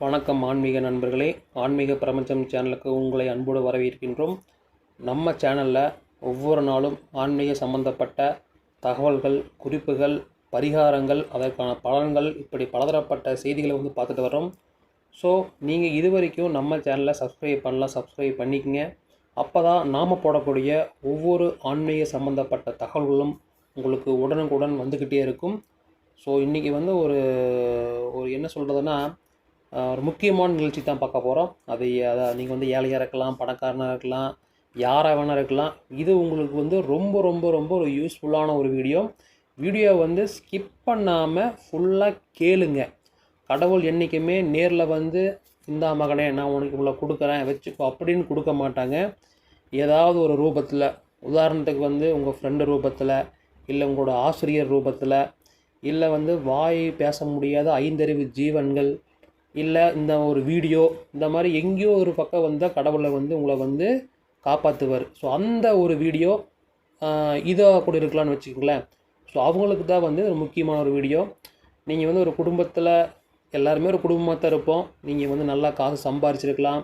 வணக்கம் ஆன்மீக நண்பர்களே. ஆன்மீக பிரபஞ்சம் சேனலுக்கு உங்களை அன்போடு வரவேற்கின்றோம். நம்ம சேனலில் ஒவ்வொரு நாளும் ஆன்மீக சம்பந்தப்பட்ட தகவல்கள் குறிப்புகள் பரிகாரங்கள் அதற்கான பலன்கள் இப்படி பலதரப்பட்ட செய்திகளை வந்து பார்த்துட்டு வரோம் ஸோ நீங்கள் இது வரைக்கும் நம்ம சேனலை சப்ஸ்கிரைப் பண்ணலாம் சப்ஸ்கிரைப் பண்ணிக்கங்க. அப்போ தான் நாம் போடக்கூடிய ஒவ்வொரு ஆன்மீக சம்பந்தப்பட்ட தகவல்களும் உங்களுக்கு உடனுக்குடன் வந்துக்கிட்டே இருக்கும். ஸோ இன்றைக்கி வந்து ஒரு ஒரு என்ன சொல்கிறதுன்னா ஒரு முக்கியமான நிகழ்ச்சி தான் பார்க்க போகிறோம் அது அதை நீங்கள் வந்து ஏழையாக இருக்கலாம் பணக்காரனாக இருக்கலாம் யாராக வேணா இருக்கலாம் இது உங்களுக்கு வந்து ரொம்ப ரொம்ப ரொம்ப ஒரு யூஸ்ஃபுல்லான ஒரு வீடியோ வீடியோ வந்து ஸ்கிப் பண்ணாமல் ஃபுல்லாக கேளுங்க. கடவுள் என்றைக்குமே நேரில் வந்து இந்தா மகனே நான் உனக்கு இவ்வளோ கொடுக்குறேன் வச்சுக்கோ அப்படின்னு கொடுக்க மாட்டாங்க. ஏதாவது ஒரு ரூபத்தில் உதாரணத்துக்கு வந்து உங்கள் ஃப்ரெண்டு ரூபத்தில் இல்லை உங்களோட ஆசிரியர் ரூபத்தில் இல்லை வந்து வாய் பேச முடியாத ஐந்தறிவு ஜீவன்கள் இல்லை இந்த ஒரு வீடியோ இந்த மாதிரி எங்கேயோ ஒரு பக்கம் வந்தால் கடவுளை வந்து உங்களை வந்து காப்பாற்றுவார் ஸோ அந்த ஒரு வீடியோ இதாக கூட இருக்கலாம்னு வச்சுக்கோங்களேன். ஸோ அவங்களுக்கு தான் வந்து ஒரு முக்கியமான ஒரு வீடியோ. நீங்கள் வந்து ஒரு குடும்பத்தில் எல்லாருமே ஒரு குடும்பமாக தான் இருப்போம். நீங்கள் வந்து நல்லா காசு சம்பாரிச்சிருக்கலாம்.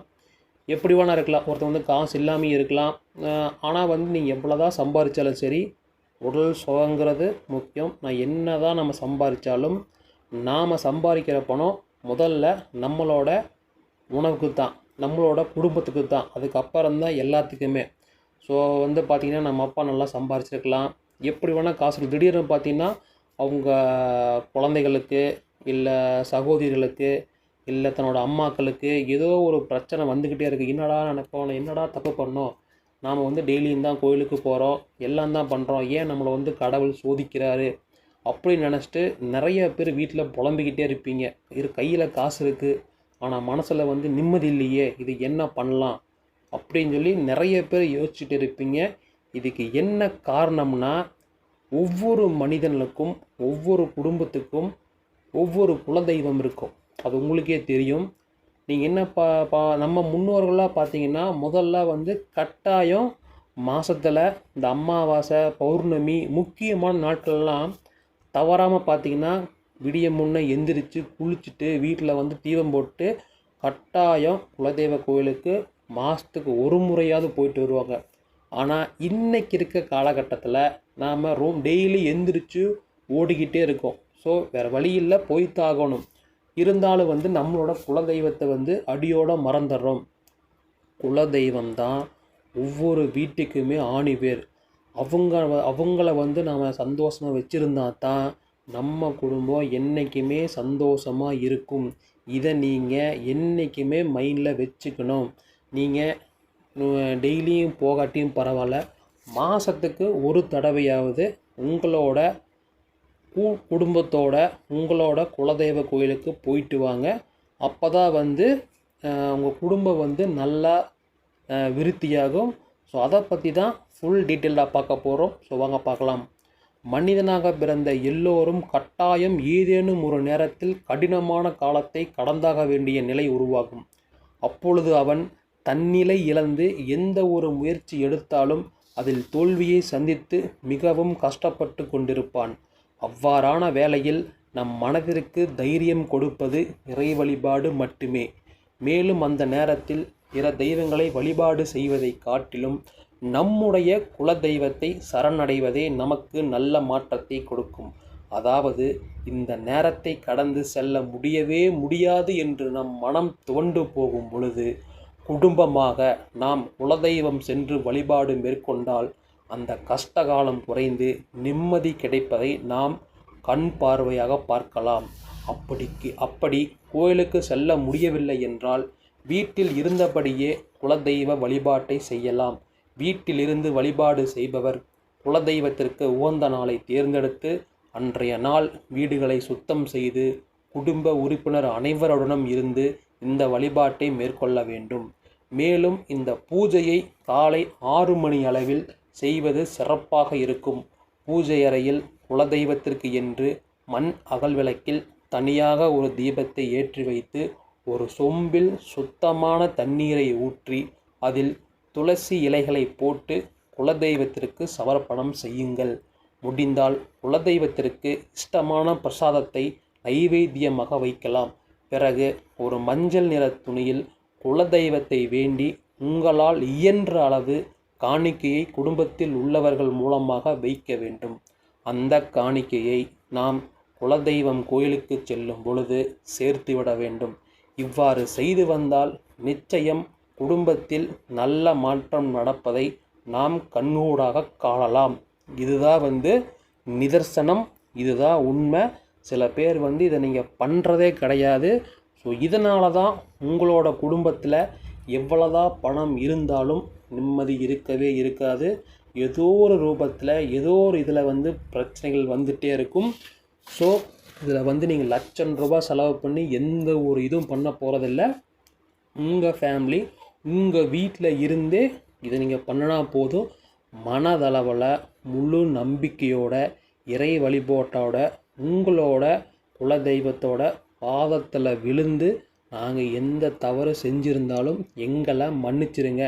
எப்படி வேணால் இருக்கலாம். ஒருத்தர் வந்து காசு இல்லாமல் இருக்கலாம். ஆனால் வந்து நீங்கள் எவ்வளோ தான் சம்பாதிச்சாலும் சரி உடல் சுகங்கிறது முக்கியம். நான் என்ன தான் நம்ம சம்பாதிச்சாலும் நாம் சம்பாதிக்கிற பணம் முதல்ல நம்மளோட உணவுக்கு தான் நம்மளோட குடும்பத்துக்கு தான் அதுக்கப்புறம் தான் எல்லாத்துக்குமே. ஸோ வந்து பார்த்திங்கன்னா நம்ம அப்பா நல்லா சம்பாரிச்சிருக்கலாம். எப்படி வேணால் காசு திடீர்னு பார்த்திங்கன்னா அவங்க குழந்தைகளுக்கு இல்லை சகோதரிகளுக்கு இல்லை தன்னோட அம்மாக்களுக்கு ஏதோ ஒரு பிரச்சனை வந்துக்கிட்டே இருக்குது என்னடா நினைப்போம் என்னடா தப்பு பண்ணோம் நாம் வந்து டெய்லியும் தான் கோயிலுக்கு போகிறோம் எல்லாம் தான் பண்ணுறோம் ஏன் நம்மளை வந்து கடவுள் சோதிக்கிறாரு? அப்படின்னு நினச்சிட்டு நிறைய பேர் வீட்டில் புலம்பிக்கிட்டே இருப்பீங்க. இரு கையில் காசு இருக்குது ஆனால் மனசில் வந்து நிம்மதி இல்லையே. இது என்ன பண்ணலாம்? அப்படின்னு சொல்லி நிறைய பேர் யோசிச்சுட்டு இருப்பீங்க. இதுக்கு என்ன காரணம்னா ஒவ்வொரு மனிதனுக்கும் ஒவ்வொரு குடும்பத்துக்கும் ஒவ்வொரு குலதெய்வம் இருக்கும். அது உங்களுக்கே தெரியும். நீங்கள் என்ன பா பா நம்ம முன்னோர்களாக பார்த்தீங்கன்னா முதல்ல வந்து கட்டாயம் மாதத்தில் இந்த அமாவாசை பௌர்ணமி முக்கியமான நாட்கள்லாம் தவறாமல் பார்த்தீங்கன்னா விடிய முன்னே எந்திரிச்சு குளிச்சுட்டு வீட்டில் வந்து தீபம் போட்டு கட்டாயம் குலதெய்வ கோயிலுக்கு மாதத்துக்கு ஒரு முறையாவது போயிட்டு வருவாங்க. ஆனால் இன்றைக்கி இருக்க காலகட்டத்தில் நாம் ரூம் டெய்லி எந்திரிச்சு ஓடிக்கிட்டே இருக்கோம். ஸோ வேறு வழியில் போய்த்தாகணும் இருந்தாலும் வந்து நம்மளோட குலதெய்வத்தை வந்து அடியோடு மறந்துடுறோம். குலதெய்வம் தான் ஒவ்வொரு வீட்டுக்குமே ஆணி பேர் அவங்க அவங்கள வந்து நாம் சந்தோஷமாக வச்சுருந்தா தான் நம்ம குடும்பம் என்றைக்குமே சந்தோஷமாக இருக்கும். இதை நீங்கள் என்றைக்குமே மைண்டில் வச்சுக்கணும். நீங்கள் டெய்லியும் போகாட்டியும் பரவாயில்ல. மாதத்துக்கு ஒரு தடவையாவது உங்களோட கூ குடும்பத்தோட உங்களோட குலதெய்வ கோயிலுக்கு போயிட்டு வாங்க. அப்போ தான் வந்து உங்கள் குடும்பம் வந்து நல்லா விருத்தியாகும். ஸோ அதை பற்றி தான் ஃபுல் டீட்டெயிலாக பார்க்க போகிறோம் ஸோ வாங்க பார்க்கலாம். மனிதனாக பிறந்த எல்லோரும் கட்டாயம் ஏதேனும் ஒரு நேரத்தில் கடினமான காலத்தை கடந்தாக வேண்டிய நிலை உருவாகும். அப்பொழுது அவன் தன்னிலை இழந்து எந்த ஒரு முயற்சி எடுத்தாலும் அதில் தோல்வியை சந்தித்து மிகவும் கஷ்டப்பட்டு கொண்டிருப்பான். அவ்வாறான வேளையில் நம் மனதிற்கு தைரியம் கொடுப்பது இறை வழிபாடு மட்டுமே. மேலும் அந்த நேரத்தில் பிற தெய்வங்களை வழிபாடு செய்வதை காட்டிலும் நம்முடைய குல தெய்வத்தை சரணடைவதே நமக்கு நல்ல மாற்றத்தை கொடுக்கும். அதாவது இந்த நேரத்தை கடந்து செல்ல முடியவே முடியாது என்று நம் மனம் துவண்டு போகும் பொழுது குடும்பமாக நாம் குலதெய்வம் சென்று வழிபாடு மேற்கொண்டால் அந்த கஷ்டகாலம் குறைந்து நிம்மதி கிடைப்பதை நாம் கண் பார்வையாக பார்க்கலாம். அப்படிக்கு அப்படி கோயிலுக்கு செல்ல முடியவில்லை என்றால் வீட்டில் இருந்தபடியே குலதெய்வ வழிபாட்டை செய்யலாம். வீட்டிலிருந்து வழிபாடு செய்பவர் குலதெய்வத்திற்கு உகந்த நாளை தேர்ந்தெடுத்து அன்றைய நாள் வீடுகளை சுத்தம் செய்து குடும்ப உறுப்பினர் அனைவருடனும் இருந்து இந்த வழிபாட்டை மேற்கொள்ள வேண்டும். மேலும் இந்த பூஜையை காலை ஆறு மணி அளவில் செய்வது சிறப்பாக இருக்கும். பூஜை அறையில் குலதெய்வத்திற்கு என்று மண் அகல் விளக்கில் தனியாக ஒரு தீபத்தை ஏற்றி வைத்து ஒரு சொம்பில் சுத்தமான தண்ணீரை ஊற்றி அதில் துளசி இலைகளை போட்டு குலதெய்வத்திற்கு சமர்ப்பணம் செய்யுங்கள். முடிந்தால் குலதெய்வத்திற்கு இஷ்டமான பிரசாதத்தை நைவேத்தியமாக வைக்கலாம். பிறகு ஒரு மஞ்சள் நிற துணியில் குலதெய்வத்தை வேண்டி உங்களால் இயன்ற அளவு காணிக்கையை குடும்பத்தில் உள்ளவர்கள் மூலமாக வைக்க வேண்டும். அந்த காணிக்கையை நாம் குலதெய்வம் கோயிலுக்கு செல்லும் பொழுது சேர்த்துவிட வேண்டும். இவ்வாறு செய்து வந்தால் நிச்சயம் குடும்பத்தில் நல்ல மாற்றம் நடப்பதை நாம் கண்ணூடாக காணலாம். இதுதான் வந்து நிதர்சனம் இதுதான் உண்மை. சில பேர் வந்து இதை நீங்கள் பண்ணுறதே கிடையாது. ஸோ இதனால தான் உங்களோட குடும்பத்தில் எவ்வளோதான் பணம் இருந்தாலும் நிம்மதி இருக்கவே இருக்காது. ஏதோ ஒரு ரூபத்தில் ஏதோ ஒரு இதில் வந்து பிரச்சனைகள் வந்துகிட்டே இருக்கும். ஸோ இதில் வந்து நீங்கள் லட்சம் ரூபா செலவு பண்ணி எந்த ஒரு இதுவும் பண்ண போகிறதில்ல உங்கள் ஃபேமிலி உங்கள் வீட்டில் இருந்தே இதை நீங்கள் பண்ணினா போதும். மனதளவில் முழு நம்பிக்கையோட இறை வழிபாட்டோட உங்களோட குலதெய்வத்தோட பாதத்தில் விழுந்து நாங்கள் எந்த தவறு செஞ்சுருந்தாலும் எங்களை மன்னிச்சிருங்க.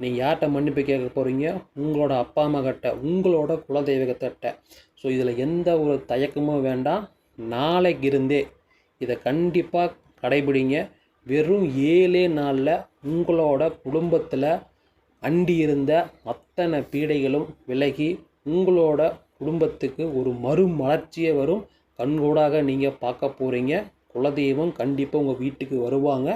நீங்கள் யார்கிட்ட மன்னிப்பு கேட்க போகிறீங்க உங்களோட அப்பா அம்மா கிட்ட உங்களோட குலதெய்வத்திட்ட ஸோ இதில் எந்த ஒரு தயக்கமும் வேண்டாம். நாளைக்கு இருந்தே இதை கண்டிப்பாக கடைபிடிங்க. வெறும் ஏழே நாளில் உங்களோட குடும்பத்தில் அண்டி இருந்த அத்தனை பீடைகளும் விலகி உங்களோட குடும்பத்துக்கு ஒரு மறுமலர்ச்சியை வரும். கண்கூடாக நீங்கள் பார்க்க போகிறீங்க குலதெய்வம் கண்டிப்பாக உங்கள் வீட்டுக்கு வருவாங்க.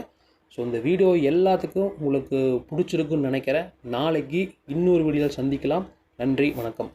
ஸோ இந்த வீடியோ எல்லாத்துக்கும் உங்களுக்கு பிடிச்சிருக்குன்னு நினைக்கிறேன். நாளைக்கு இன்னொரு வீடியோவில் சந்திக்கலாம். நன்றி வணக்கம்.